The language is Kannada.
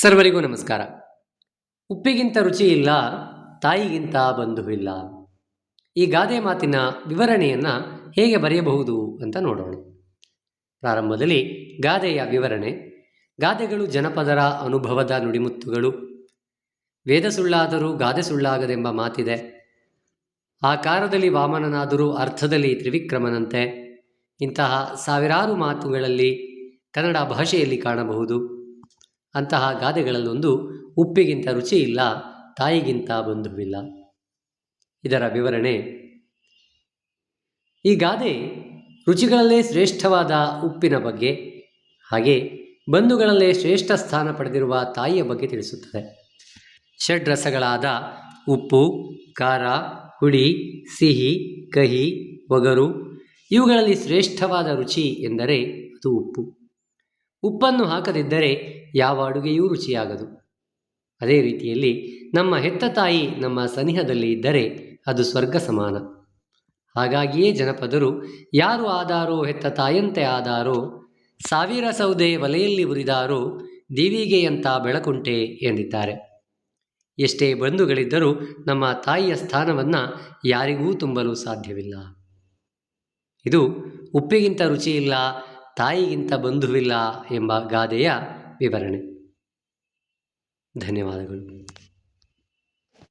ಸರ್ವರಿಗೂ ನಮಸ್ಕಾರ. ಉಪ್ಪಿಗಿಂತ ರುಚಿ ಇಲ್ಲ, ತಾಯಿಗಿಂತ ಇಲ್ಲ. ಈ ಗಾದೆ ಮಾತಿನ ವಿವರಣೆಯನ್ನು ಹೇಗೆ ಬರೆಯಬಹುದು ಅಂತ ನೋಡೋಣ. ಪ್ರಾರಂಭದಲ್ಲಿ ಗಾದೆಯ ವಿವರಣೆ, ಗಾದೆಗಳು ಜನಪದರ ಅನುಭವದ ನುಡಿಮುತ್ತುಗಳು. ವೇದ ಸುಳ್ಳಾದರೂ ಗಾದೆ ಸುಳ್ಳಾಗದೆಂಬ ಮಾತಿದೆ. ಆ ಕಾಲದಲ್ಲಿ ವಾಮನನಾದರೂ ಅರ್ಥದಲ್ಲಿ ತ್ರಿವಿಕ್ರಮನಂತೆ. ಇಂತಹ ಸಾವಿರಾರು ಮಾತುಗಳಲ್ಲಿ ಕನ್ನಡ ಭಾಷೆಯಲ್ಲಿ ಕಾಣಬಹುದು. ಅಂತಹ ಗಾದೆಗಳಲ್ಲೊಂದು ಉಪ್ಪಿಗಿಂತ ರುಚಿ ಇಲ್ಲ, ತಾಯಿಗಿಂತ ಬಂಧುವಿಲ್ಲ. ಇದರ ವಿವರಣೆ, ಈ ಗಾದೆ ರುಚಿಗಳಲ್ಲೇ ಶ್ರೇಷ್ಠವಾದ ಉಪ್ಪಿನ ಬಗ್ಗೆ, ಹಾಗೆ ಬಂಧುಗಳಲ್ಲೇ ಶ್ರೇಷ್ಠ ಸ್ಥಾನ ಪಡೆದಿರುವ ತಾಯಿಯ ಬಗ್ಗೆ ತಿಳಿಸುತ್ತದೆ. ಷಡ್ರಸಗಳಾದ ಉಪ್ಪು, ಖಾರ, ಹುಳಿ, ಸಿಹಿ, ಕಹಿ, ಒಗರು ಇವುಗಳಲ್ಲಿ ಶ್ರೇಷ್ಠವಾದ ರುಚಿ ಎಂದರೆ ಅದು ಉಪ್ಪು. ಉಪ್ಪನ್ನು ಹಾಕದಿದ್ದರೆ ಯಾವ ಅಡುಗೆಯೂ ರುಚಿಯಾಗದು. ಅದೇ ರೀತಿಯಲ್ಲಿ ನಮ್ಮ ಹೆತ್ತ ತಾಯಿ ನಮ್ಮ ಸನಿಹದಲ್ಲಿ ಇದ್ದರೆ ಅದು ಸ್ವರ್ಗ ಸಮಾನ. ಹಾಗಾಗಿಯೇ ಜನಪದರು, ಯಾರು ಆದಾರೋ ಹೆತ್ತ ತಾಯಂತೆ ಆದಾರೋ, ಸಾವಿರ ಸೌದೆ ಒಲೆಯಲ್ಲಿ ಉರಿದಾರೋ ದೀವಿಗೆಯಂತ ಬೆಳಕುಂಟೆ ಎಂದಿದ್ದಾರೆ. ಎಷ್ಟೇ ಬಂಧುಗಳಿದ್ದರೂ ನಮ್ಮ ತಾಯಿಯ ಸ್ಥಾನವನ್ನು ಯಾರಿಗೂ ತುಂಬಲು ಸಾಧ್ಯವಿಲ್ಲ. ಇದು ಉಪ್ಪಿಗಿಂತ ರುಚಿಯಿಲ್ಲ ತಾಯಿಗಿಂತ ಬಂಧುವಿಲ್ಲ ಎಂಬ ಗಾದೆಯ ವಿವರಣೆ. ಧನ್ಯವಾದಗಳು.